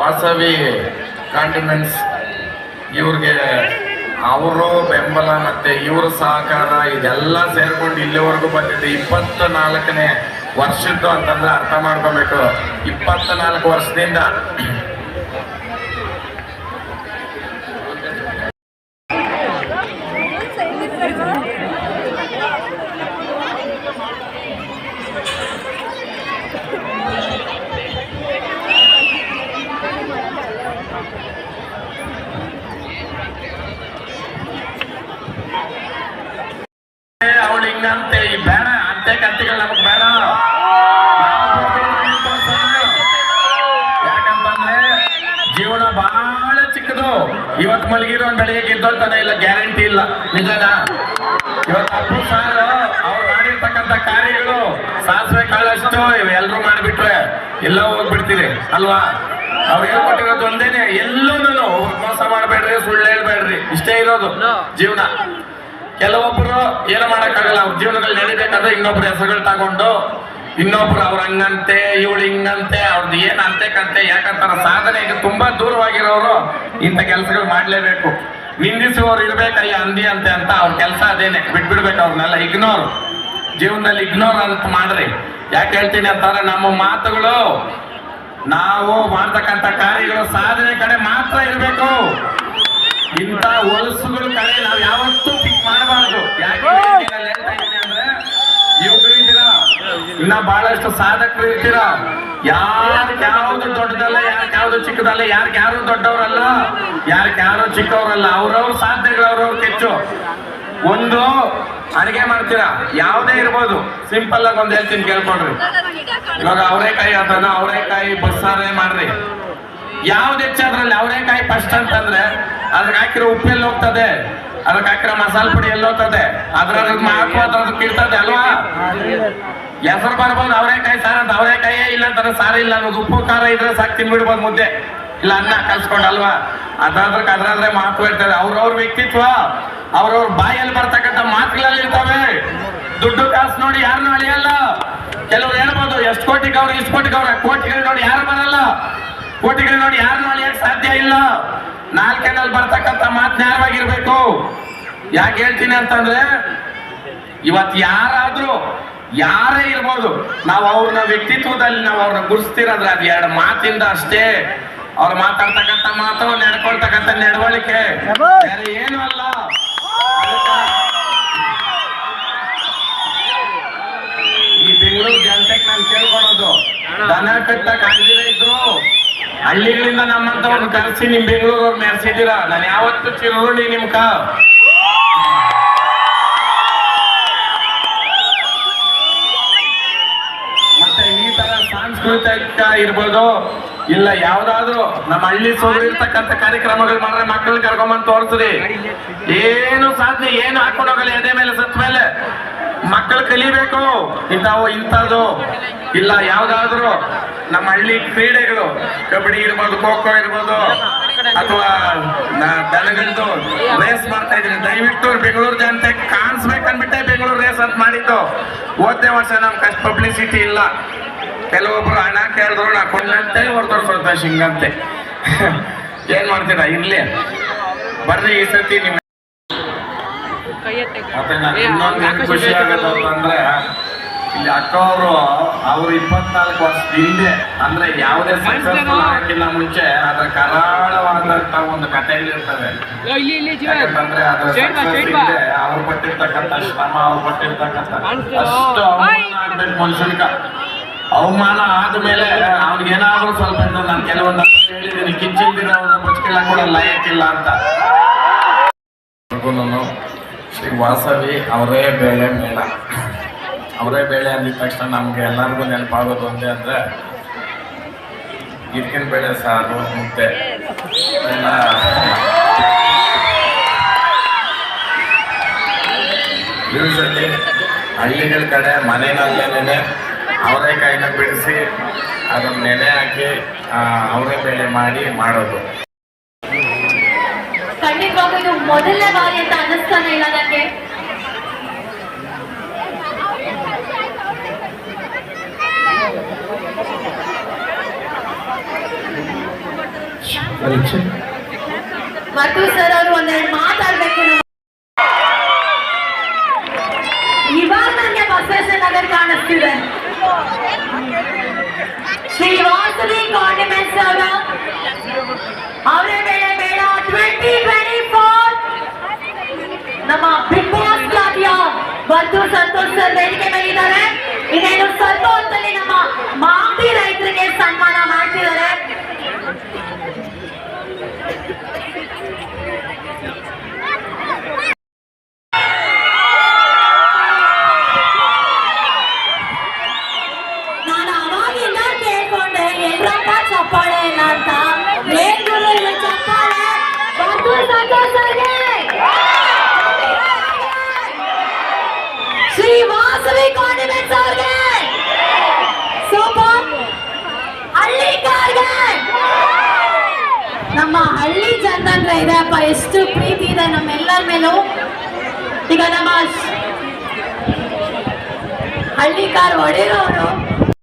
ವಾಸವಿ ಕಾಂಟಿಮೆಂಟ್ಸ್ ಇವ್ರಿಗೆ ಅವರು ಬೆಂಬಲ ಮತ್ತು ಇವರ ಸಹಕಾರ ಇದೆಲ್ಲ ಸೇರಿಕೊಂಡು ಇಲ್ಲಿವರೆಗೂ ಬಂದಿದ್ದು ಇಪ್ಪತ್ತ ನಾಲ್ಕನೇ ವರ್ಷದ್ದು ಅಂತಂದರೆ ಅರ್ಥ ಮಾಡ್ಕೋಬೇಕು. ಇಪ್ಪತ್ತ ನಾಲ್ಕು ವರ್ಷದಿಂದ ಹಿಂಗಂತೆ ಈ ಬೇಡ ಅಂತೆ ಕಂತಿಗಳು ನಮಗ್ ಬೇಡ. ಯಾಕಂತಂದ್ರೆ ಜೀವನ ಬಹಳ ಚಿಕ್ಕದು. ಇವತ್ ಮಲಗಿರೋ ಬೆಳಿಗ್ಗೆ ಇದ್ದಂತಾನೆ ಇಲ್ಲ ಗ್ಯಾರಂಟಿ ಇಲ್ಲ. ನಿಜನಾ? ಇವತ್ತು ಅಪ್ಪು ಸಾರ್ ಅವ್ರು ಮಾಡಿರ್ತಕ್ಕಂಥ ಕಾರ್ಯಗಳು ಸಾಸಿವೆ ಕಾಳಷ್ಟು ಇವೆಲ್ಲರೂ ಮಾಡಿಬಿಟ್ರೆ ಎಲ್ಲ ಹೋಗ್ಬಿಡ್ತೀರಿ ಅಲ್ವಾ? ಅವ್ರು ಹೇಳ್ಕೊಟ್ಟಿರೋದು ಒಂದೇನೆ ಎಲ್ಲೂ ಮೋಸ ಮಾಡಬೇಡ್ರಿ ಸುಳ್ಳು ಹೇಳ್ಬೇಡ್ರಿ. ಇಷ್ಟೇ ಇರೋದು ಜೀವನ. ಕೆಲವೊಬ್ರು ಏನು ಮಾಡೋಕ್ಕಾಗಲ್ಲ, ಅವ್ರ ಜೀವನದಲ್ಲಿ ನಡಿಬೇಕಾದ್ರೆ ಇನ್ನೊಬ್ರ ಹೆಸರುಗಳು ತಗೊಂಡು, ಇನ್ನೊಬ್ರು ಅವ್ರ ಹಂಗಂತೆ, ಇವಳು ಹಿಂಗಂತೆ ಅವ್ರದ್ದು ಏನು ಅಂತೆ ಕಂತೆ, ಯಾಕಂತಾರ ಸಾಧನೆಗೆ ತುಂಬಾ ದೂರವಾಗಿರೋರು ಇಂಥ ಕೆಲಸಗಳು ಮಾಡ್ಲೇಬೇಕು. ನಿಂದಿಸುವವ್ರು ಇರ್ಬೇಕಯ್ಯ, ಅಂದಿ ಅಂತೆ ಅಂತ ಅವ್ರ ಕೆಲಸ ಅದೇನೆ, ಬಿಟ್ಬಿಡ್ಬೇಕು ಅವ್ರನ್ನೆಲ್ಲ ಇಗ್ನೋರ್. ಜೀವನದಲ್ಲಿ ಇಗ್ನೋರ್ ಅಂತ ಮಾಡ್ರಿ. ಯಾಕೆ ಹೇಳ್ತೀನಿ ಅಂತಾರೆ, ನಮ್ಮ ಮಾತುಗಳು, ನಾವು ಮಾಡ್ತಕ್ಕಂಥ ಕಾರ್ಯಗಳು ಸಾಧನೆ ಕಡೆ ಮಾತ್ರ ಇರಬೇಕು. ಇಂಥ ಹೊಲಸುಗಳ ಕಡೆ ನಾವು ಯಾವತ್ತೂ ಪಿಕ್ ಮಾಡಬಾರ್ದು ಯಾಕೆ ಹೇಳ್ತೀನಿ ಹೇಳ್ತಾ ಇದ್ದೀನಿ ಅಂದ್ರೆ ಯುವಕರು ಇದ್ದೀರಾ ಇನ್ನ ಬಹಳಷ್ಟು ಸಾಧಕರು ಇರ್ತೀರ. ಯಾರು ಯಾವ್ದು ದೊಡ್ಡದಲ್ಲ, ಯಾರು ಯಾವ್ದು ಚಿಕ್ಕದಲ್ಲ, ಯಾರು ಯಾರು ದೊಡ್ಡವರಲ್ಲ, ಯಾರು ಯಾರು ಚಿಕ್ಕವರಲ್ಲ, ಅವ್ರವ್ರ ಸಾಧನೆಗಳು ಅವ್ರವ್ರ ಕೆಚ್ಚು. ಒಂದು ಅಡಿಗೆ ಮಾಡ್ತೀರಾ? ಯಾವುದೇ ಇರ್ಬೋದು. ಸಿಂಪಲ್ ಆಗಿ ಒಂದ್ ಹೇಳ್ತೀನಿ ಕೇಳ್ಕೊಡ್ರಿ ಇವಾಗ ಅವರೇಕಾಯಿ ಅದನ್ನ ಅವರೇಕಾಯಿ ಬಸ್ಸಾರೇ ಮಾಡ್ರಿ. ಯಾವ್ದು ಹೆಚ್ಚಾದ್ರಲ್ಲಿ ಅವರೇಕಾಯಿ ಫಸ್ಟ್ ಅಂತಂದ್ರೆ ಅದಕ್ಕೆ ಹಾಕಿರೋ ಉಪ್ಪೆಲ್ಲ ಹೋಗ್ತದೆ? ಅದಕ್ಕೆ ಹಾಕಿರೋ ಮಸಾಲ ಪುಡಿ ಎಲ್ಲೋಗ್ತದೆ ಅದ್ರಲ್ಲಿ ಮಹತ್ವ ಅದಕ್ಕೆ ಇರ್ತದೆ ಅಲ್ವಾ? ಹೆಸರು ಬರ್ಬೋದು ಅವರೇಕಾಯಿ ಸಾರ ಅಂತ ಅವರೇಕಾಯೇ ಇಲ್ಲ ಅಂತಾರೆ ಸಾರ ಇಲ್ಲ ಅನ್ನೋದು ಉಪ್ಪು ಖಾರ ಇದ್ರೆ ಸಾಕು ತಿನ್ಬಿಡ್ಬೋದು ಮುದ್ದೆ. ಇಲ್ಲ, ಅನ್ನ ಕಲ್ಸ್ಕೊಂಡಲ್ವಾ? ಅದಾದ್ರಕ್ಕೆ ಅದಾದ್ರೆ ಅದ್ರಾದ್ರೆ ಮಾತು ಹೇಳ್ತಾರೆ. ಅವ್ರವ್ರ ವ್ಯಕ್ತಿತ್ವ ಅವ್ರವ್ರ ಬಾಯಲ್ಲಿ ಬರ್ತಕ್ಕಂಥ ಮಾತುಗಳಲ್ಲಿ ಇರ್ತವೆ. ದುಡ್ಡು ಕಾಸು ನೋಡಿ ಯಾರನ್ನೂ ಅಳಿಯಲ್ಲ. ಕೆಲವ್ರು ಹೇಳ್ಬೋದು, ಎಷ್ಟು ಕೋಟಿಗೆ ಅವ್ರು ಇಷ್ಟು ಕೋಟಿಗೆ ಅವ್ರ ಕೋಟಿಗಳು ನೋಡಿ ಯಾರು ಬರಲ್ಲ. ಕೋಟಿಗಳು ನೋಡಿ ಯಾರನ್ನೂ ಅಳಿಯಕ್ ಸಾಧ್ಯ ಇಲ್ಲ. ನಾಲ್ಕೇನಲ್ಲಿ ಬರ್ತಕ್ಕಂಥ ಮಾತು ನ್ಯಾಯವಾಗಿರ್ಬೇಕು. ಯಾಕೆ ಹೇಳ್ತೀನಿ ಅಂತಂದ್ರೆ ಇವತ್ತು ಯಾರಾದ್ರೂ ಯಾರೇ ಇರ್ಬೋದು, ನಾವು ಅವ್ರನ್ನ ವ್ಯಕ್ತಿತ್ವದಲ್ಲಿ ನಾವು ಅವ್ರನ್ನ ಗುರುಸ್ತಿರೋದ್ರೆ ಅದು ಎರಡು ಮಾತಿಂದ ಅಷ್ಟೇ. ಅವ್ರು ಮಾತಾಡ್ತಕ್ಕಂಥ ಮಾತು, ನಡ್ಕೊಳ್ತಕ್ಕಂಥ ನಡವಳಿಕೆ. ಏನು ಅಲ್ಲ. ಈ ಬೆಂಗಳೂರು ಜನತೆಗೆ ನಾನು ಕೇಳ್ಕೊಳೋದು. ದನ ಕಟ್ಟಕ್ ಆಗದಿರ ಇದ್ರು. ಹಳ್ಳಿಗಳಿಂದ ನಮ್ಮಂತವ್ರನ್ನ ಕರೆಸಿ ನಿಮ್ ಬೆಂಗಳೂರವ್ರು ಮೆರೆಸಿದ್ದೀರಾ? ನಾನು ಯಾವತ್ತು ಚಿರುಣಿ ನಿಮ್ಕ. ಸಾಂಸ್ಕೃತಿಕ ಇರ್ಬೋದು, ಇಲ್ಲ ಯಾವ್ದಾದ್ರು ನಮ್ಮ ಹಳ್ಳಿ ಸೋದರ ಇರ್ತಕ್ಕಂಥ ಕಾರ್ಯಕ್ರಮಗಳು ಮಾಡ್ರೆ ಮಕ್ಕಳನ್ನ ಕರ್ಕೊಂಬಂದು ತೋರಿಸ್ರಿ. ಏನು ಸಾಧನೆ, ಏನು ಹಾಕೊಂಡು ಹೋಗಲಿ ಎದೆ ಮೇಲೆ ಸತ್ ಮೇಲೆ. ಮಕ್ಕಳು ಕಲಿಬೇಕು, ಇಂಥವು, ಇಂಥದ್ದು. ಇಲ್ಲ ಯಾವ್ದಾದ್ರು ನಮ್ಮ ಹಳ್ಳಿ ಕ್ರೀಡೆಗಳು, ಕಬಡ್ಡಿ ಇರ್ಬೋದು, ಖೋ ಖೋ ಇರ್ಬೋದು, ಅಥವಾ ದನಗಳದ್ದು ರೇಸ್ ಮಾಡ್ತಾ ಇದ್ರಿ ದಯವಿಟ್ಟು ಬೆಂಗಳೂರು ಜನತೆ ಕಾಣಿಸ್ಬೇಕನ್ಬಿಟ್ಟೆ ಬೆಂಗಳೂರು ರೇಸ್ ಅಂತ ಮಾಡಿತ್ತು ಹೋದ್ನೇ ವರ್ಷ ನಮ್ ಕಷ್ಟ ಪಬ್ಲಿಸಿಟಿ ಇಲ್ಲ. ಕೆಲವೊಬ್ರು ಹಣ ಕೇಳಿದ್ರು ನಾ ಕೊಂಡಂತೆ ಹೊರದವ್ರು ಸಂತೋಷ್ ಹಿಂಗಂತೆ ಏನ್ ಮಾಡ್ತೀರಾ? ಇರ್ಲಿ. ಬರ್ರಿ ಈ ಸತಿ ನಿಮ್ ಇನ್ನೊಂದು ಖುಷಿ ಆಗೋದು ಅಂತಂದ್ರೆ ಇಲ್ಲಿ ಅಕ್ಕ ಅವರು ಅವ್ರು ಇಪ್ಪತ್ನಾಲ್ಕು ವರ್ಷದ ಹಿಂದೆ ಅಂದ್ರೆ ಯಾವುದೇ ಸಕ್ಸಸ್ಫುಲ್ ಮುಂಚೆ ಅದ್ರ ಕರಾಳವಾದಂತ ಒಂದು ಕಥೆಗಳಿರ್ತವೆ ಯಾಕಂತಂದ್ರೆ ಅದ್ರ ಹಿಂದೆ ಅವ್ರು ಪಟ್ಟಿರ್ತಕ್ಕಂಥ ಶ್ರಮ ಅವ್ರು ಪಟ್ಟಿರ್ತಕ್ಕಂಥ ಅಷ್ಟು ಅವಮಾನ ಆಗ್ಬೇಕು ಅವಮಾನ ಆದ್ಮೇಲೆ ಅವ್ನಿಗೇನಾದ್ರೂ ಸ್ವಲ್ಪ ನಾನು ಕೆಲವೊಂದು ಹೇಳಿದ್ದೀನಿ ದಿನ ಅವ್ರನ್ನ ಬಚ್ಕೆಲ್ಲ ಕೂಡ ಲಯಕ್ಕಿಲ್ಲ ಅಂತ. ಶ್ರೀ ವಾಸವಿ ಅವರೇ ಬೇಳೆ ಮೇಳ. ಅವರೇ ಬೇಳೆ ಅಂದಿದ ತಕ್ಷಣ ನಮ್ಗೆ ಎಲ್ಲರಿಗೂ ನೆನಪಾಗೋದು ಒಂದೇ ಅಂದ್ರೆ ಗಿರ್ಕಿನ ಬೇಳೆ ಸಾರು, ಮುದ್ದೆ. ಎಲ್ಲ. ಹಳ್ಳಿಗಳ ಕಡೆ ಮನೆಯಲ್ಲೇನೆ ಅವರೆಕಾಯಿನ ಬಿಡಿಸಿ ಅದನ್ನ ನೆನೆ ಹಾಕಿ ಅವರೇ ಬೆಳೆ ಮಾಡಿ ಮಾಡೋದು. ಖಂಡಿತವಾಗೂ ಇದು ಮೊದಲನೇ ಬಾರಿ ಅಂತ ಅನ್ನಿಸ್ತಾನೆ ಇಲ್ಲ ನನಗೆ ಮತ್ತು ಸರ್ ಅವರು ಒಂದೆರಡು ಮಾತಾಡ್ಬೇಕು ಇವಾಗ ನನಗೆ ಬಸವೇಶ್ವರ ನಗರ್ ಕಾಣಿಸ್ತಿದೆ. ಶ್ರೀ ವಾಸವಿ ಕಾಂಡಿಮೆಂಟ್ಸ್ ಅವರ ಅವರೇ ಬೇಡ. ಟ್ವೆಂಟಿ ಟ್ವೆಂಟಿ ಫೋರ್ ನಮ್ಮ ಬಿಗ್ ಬಾಸ್ ಖ್ಯಾತಿಯ ಬಂಧು ಸಂತೋಷ್ ಸರ್ ವೇದಿಕೆ ಮೇಲಿದ್ದಾರೆ. ಇನ್ನೇನು ಹೊತ್ತಲ್ಲಿ ನಮ್ಮ ರೈತರಿಗೆ ಸನ್ಮಾನ ಮಾಡ್ತಿದ್ದಾರೆ ನಾನು ಅವಾಗಿಂದ ಕೇಳ್ಕೊಂಡೆ ಎಲ್ರಪ್ಪ ಚಪ್ಪಾಳೆ ಇಲ್ಲ ಅಂತ ಏನ್ ಗುರು ಇದು ಚಪ್ಪಾಳೆ ಬಂಧು ಸಂತೋಷ್ ಸರ್ಗೆ ಶ್ರೀ ವಾಸವಿ ಕಾಂಡಿಮೆಂಟ್ಸ್ ಅವ್ರಿಗೆ ಸೂಪರ್ ಹಳ್ಳಿಕಾರ್ಗೆ ನಮ್ಮ ಹಳ್ಳಿ ಜನಂದ್ರೆ ಇದೆ. ಅಪ್ಪ ಎಷ್ಟು ಪ್ರೀತಿ ಇದೆ ನಮ್ಮೆಲ್ಲರ ಮೇಲೂ. ಈಗ ನಮ್ಮ ಹಳ್ಳಿ ಹಳ್ಳಿಕಾರ್ ಹೊಡೆಯೋರು